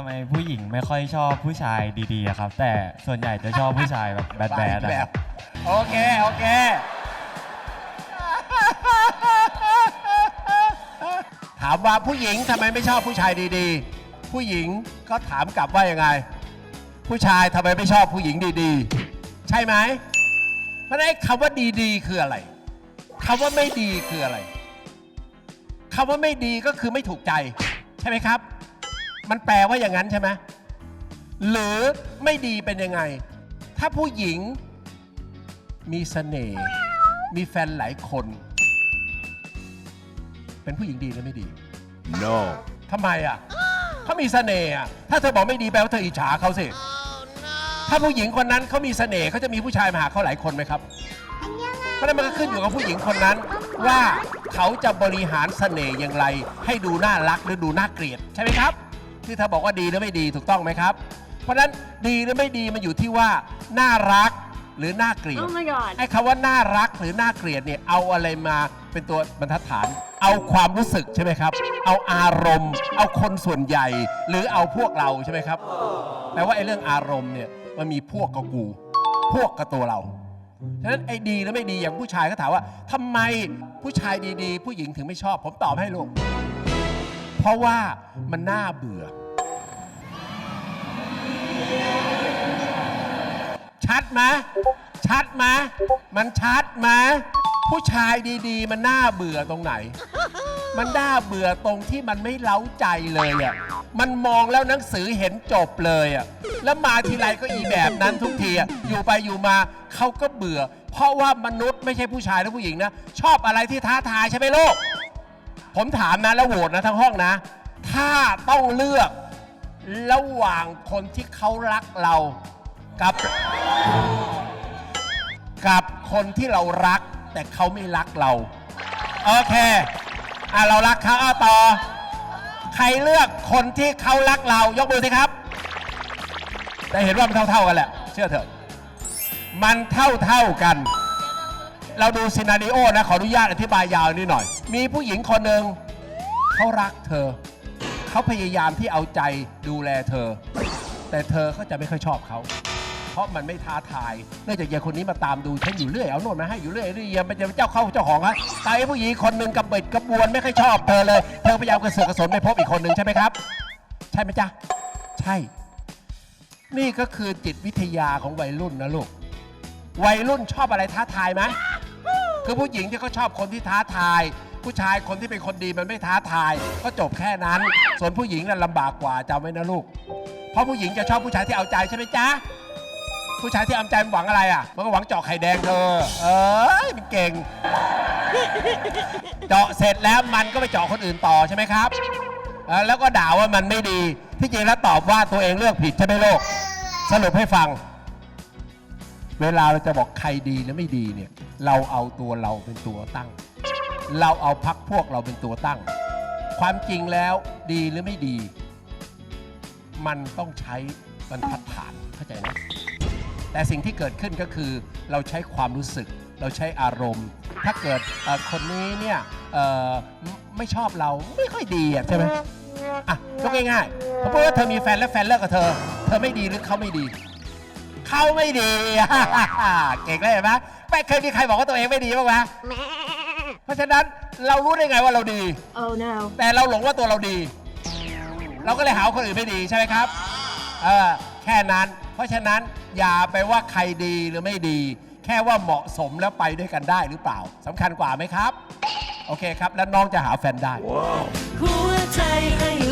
ทำไมผู้หญิงไม่ค่อยชอบผู้ชายดีๆอะครับ แต่ส่วนใหญ่จะชอบผู้ชายแบบแบดแบดแบอะบโอเค โอเค ถามว่าผู้หญิงทำไมไม่ชอบผู้ชายดีๆ ผู้หญิงก็ถามกลับว่ายังไง ผู้ชายทำไมไม่ชอบผู้หญิงดีๆ ใช่ไหมเพราะฉะนั้นไอ้คำว่าดีๆ คืออะไรคำว่าไม่ดีคืออะไรคำว่าไม่ดีก็คือไม่ถูกใจ ใช่ไหมครับ มันแปลว่าอย่างนั้นใช่ไหมหรือไม่ดีเป็นยังไง ถ้าผู้หญิงมีเสน่ห์ มีแฟนหลายคน เป็นผู้หญิงดีหรือไม่ดี No. ทำไมอะเขามีเสน่ห์อะถ้าเธอบอกไม่ดีแปลว่าเธออิจฉาเขาสิ ถ้าผู้หญิงคนนั้นเขามีเสน่ห์เขาจะมีผู้ชายมาหาเขาหลายคนไหมครับ เพราะฉะนั้นมันก็ขึ้นอยู่กับผู้หญิงคนนั้น ว่าเขาจะบริหารเสน่ห์อย่างไร ให้ดูน่ารักหรือดูน่าเกลียดใช่ไหมครับ ที่เธอบอกว่าดีหรือไม่ดีถูกต้องไหมครับ เพราะฉะนั้นดีหรือไม่ดีมันอยู่ที่ว่าน่ารักหรือน่าเกลียด Oh my god ไอ้คำว่าน่ารักหรือน่าเกลียดเนี่ยเอาอะไรมาเป็นตัวบรรทัดฐาน เอาความรู้สึกใช่ไหมครับ เอาอารมณ์ เอาคนส่วนใหญ่ หรือเอาพวกเราใช่ไหมครับแปลว่าไอ้เรื่องอารมณ์เนี่ยมันมีพวกกับกู พวกกับตัวเรา ฉะนั้นไอ้ดีหรือไม่ดีอย่างผู้ชายก็ถามว่าทำไมผู้ชายดีๆ ผู้หญิงถึงไม่ชอบ ผมตอบให้ลูกเพ ราะว่ามันน่าเบื่อ ชัดไหมชัดไหมมันชัดไหมผู้ชายดีๆ มันน่าเบื่อตรงไหน มันน่าเบื่อตรงที่มันไม่เล้าใจเลยอะมันมองแล้วหนังสือเห็นจบเลยอะแล้วมาทีไรก็อีแบบนั้นทุกทีอะอยู่ไปอยู่มาเขาก็เบื่อ เพราะว่ามนุษย์ไม่ใช่ผู้ชายและผู้หญิงนะ ชอบอะไรที่ท้าทายใช่ไหมลูก ผมถามนะแล้วโหวตนะทั้งห้องนะ ถ้าต้องเลือกระหว่างคนที่เขารักเรา กับ กับคนที่เรารัก แต่เขาไม่รักเรา โอเคอะเรารักเขาเอาต่อ ใครเลือกคนที่เขารักเรา ยกมือสิครับ แต่เห็นว่ามันเท่าๆกันแหละ เชื่อเถอะ มันเท่าๆกัน เราดูซีนารีโอนะ ขออนุญาตอธิบายยาวนิดหน่อย มีผู้หญิงคนหนึ่งเขารักเธอ เขาพยายามที่เอาใจดูแลเธอ แต่เธอก็จะไม่ค่อยชอบเขา เพราะมันไม่ท้าทาย เนื่องจากยายคนนี้มาตามดูฉันอยู่เรื่อยเอาโน่นมาให้อยู่เรื่อยเรื่อยมันจะเป็นเจ้าเข้าเจ้าของฮะตายผู้หญิงคนหนึ่งกับเบ็ดกระบวนไม่ค่อยชอบเธอเลย เธอพยายามกระเสือกกระสนไปพบอีกคนหนึ่งใช่ไหมครับ ใช่ไหมจ๊ะ ใช่ นี่ก็คือจิตวิทยาของวัยรุ่นนะลูกวัยรุ่นชอบอะไรท้าทายไหม คือผู้หญิงที่เขาชอบคนที่ท้าทาย ผู้ชายคนที่เป็นคนดีมันไม่ท้าทาย ก็จบแค่นั้น ส่วนผู้หญิงนั้นลำบากกว่าจำไว้นะลูก เพราะผู้หญิงจะชอบผู้ชายที่เอาใจใช่ไหมจ๊ะ ผู้ชายที่เอาใจมันหวังอะไรอะ มันก็หวังเจาะไข่แดงเธอ เอ้ยมันเก่ง เจาะเสร็จแล้วมันก็ไปเจาะคนอื่นต่อใช่ไหมครับเออแล้วก็ด่าว่ามันไม่ดี ที่จริงแล้วตอบว่าตัวเองเลือกผิดใช่ไหมโลก สรุปให้ฟัง เวลาเราจะบอกใครดีหรือไม่ดีเนี่ย เราเอาตัวเราเป็นตัวตั้ง เราเอาพักพวกเราเป็นตัวตั้ง ความจริงแล้วดีหรือไม่ดี มันต้องใช้บรรทัดฐานเข้าใจไหมแต่สิ่งที่เกิดขึ้นก็คือเราใช้ความรู้สึก เราใช้อารมณ์ ถ้าเกิดคนนี้เนี่ยไม่ชอบเราไม่ค่อยดีใช่ไหมอะยกง่ายๆเพราะว่าเธอมีแฟนแล้วแฟนเลิกกับเธอ เธอไม่ดีหรือเขาไม่ดี เขาไม่ดี เก่งเลยเห็นไหม ไม่เคยมีใครบอกว่าตัวเองไม่ดีบ้างไหมเพราะฉะนั้นเรารู้ได้ไงว่าเราดี Oh no แต่เราหลงว่าตัวเราดี เราก็เลยหาว่าคนอื่นไม่ดีใช่ไหมครับเออแค่นั้น เพราะฉะนั้นอย่าไปว่าใครดีหรือไม่ดี แค่ว่าเหมาะสมแล้วไปด้วยกันได้หรือเปล่าสำคัญกว่าไหมครับ โอเคครับ แล้วน้องจะหาแฟนได้ หัวใจให้